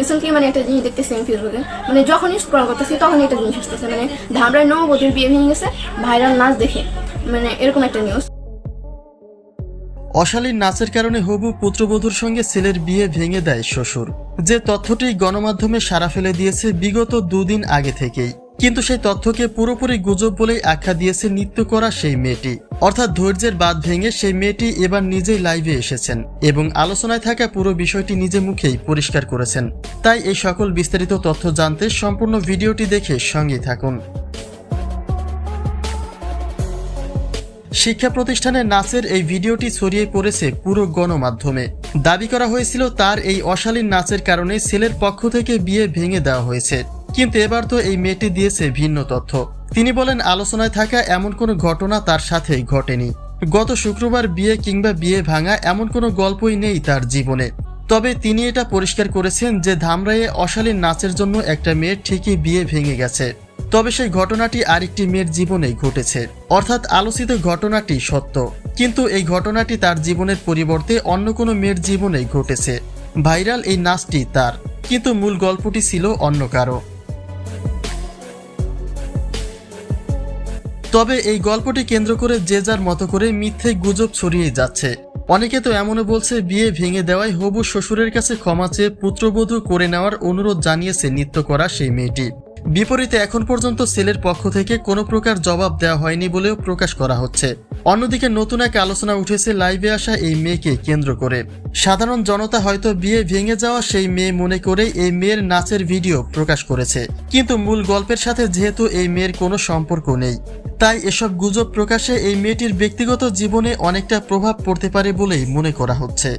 Recently মানে একটা জিনিস দেখতেছি আমি ফেসবুকে মানে যখনই স্ক্রল করতেছি তখন একটা জিনিস আসতেছে মানে ধামরায় নববধূর বিয়ে ভেঙে গেছে, ভাইরাল নাচ দেখে মানে এরকম একটা নিউজ অশালীন নাচের কারণে হবু পুত্রবধূর সঙ্গে ছেলের বিয়ে ভেঙে দেয় শ্বশুর। যে তথ্যটি গণমাধ্যমে সারা ফেলে দিয়েছে বিগত দুদিন আগে থেকেই। কিন্তু সেই তথ্যকে পুরোপুরি গুজব বলেই আখ্যা দিয়েছে নৃত্য করা সেই মেয়েটি। অর্থাৎ ধৈর্যের বাদ ভেঙে সেই মেয়েটি এবার নিজেই লাইভে এসেছেন এবং আলোচনায় থাকা পুরো বিষয়টি নিজে মুখেই পরিষ্কার করেছেন। তাই এই সকল বিস্তারিত তথ্য জানতে সম্পূর্ণ ভিডিওটি দেখে সঙ্গেই থাকুন। শিক্ষা প্রতিষ্ঠানে নাচের এই ভিডিওটি ছড়িয়ে পড়েছে পুরো গণমাধ্যমে। দাবি করা হয়েছিল তার এই অশালীন নাচের কারণে ছেলের পক্ষ থেকে বিয়ে ভেঙে দেওয়া হয়েছে। কিন্তু এবার তো এই মেয়েটি দিয়েছে ভিন্ন তথ্য। তিনি বলেন, আলোচনায় থাকা এমন কোনো ঘটনা তার সাথে ঘটেনি। গত শুক্রবার বিয়ে কিংবা বিয়ে ভাঙা এমন কোনো গল্পই নেই তার জীবনে। তবে তিনি এটা পরিষ্কার করেছেন যে ধামরাইয়ে অশালীন নাচের জন্য একটা মেয়ের ঠিকই বিয়ে ভেঙে গেছে। তবে সেই ঘটনাটি আরেকটি মেয়ের জীবনেই ঘটেছে। অর্থাৎ আলোচিত ঘটনাটি সত্য। কিন্তু এই ঘটনাটি তার জীবনের পরিবর্তে অন্য কোনো মেয়ের জীবনেই ঘটেছে। ভাইরাল এই নাচটি তার। কিন্তু মূল গল্পটি ছিল অন্য কারও। তবে এই গল্পটি কেন্দ্র করে যে যার মতো করে মিথ্যে গুজব ছড়িয়ে যাচ্ছে। অনেকে তো এমনও বলছে, বিয়ে ভেঙে দেওয়ায় হবু শ্বশুরের কাছে ক্ষমা চেয়ে পুত্রবধূ করে নেওয়ার অনুরোধ জানিয়েছে নৃত্য করা সেই মেয়েটি। বিপরীতে এখন পর্যন্ত ছেলের পক্ষ থেকে কোনো প্রকার জবাব দেওয়া হয়নি বলেও প্রকাশ করা হচ্ছে। অন্যদিকে নতুন এক আলোচনা উঠেছে লাইভে আসা এই মেয়েকে কেন্দ্র করে। সাধারণ জনতা হয়তো বিয়ে ভেঙে যাওয়া সেই মেয়ে মনে করে এই মেয়ের নাচের ভিডিও প্রকাশ করেছে। কিন্তু মূল গল্পের সাথে যেহেতু এই মেয়ের কোনো সম্পর্ক নেই, তাই এসব গুজব প্রকাশে এই মেয়েটির ব্যক্তিগত জীবনে অনেকটা প্রভাব পড়তে পারে বলেই মনে করা হচ্ছে।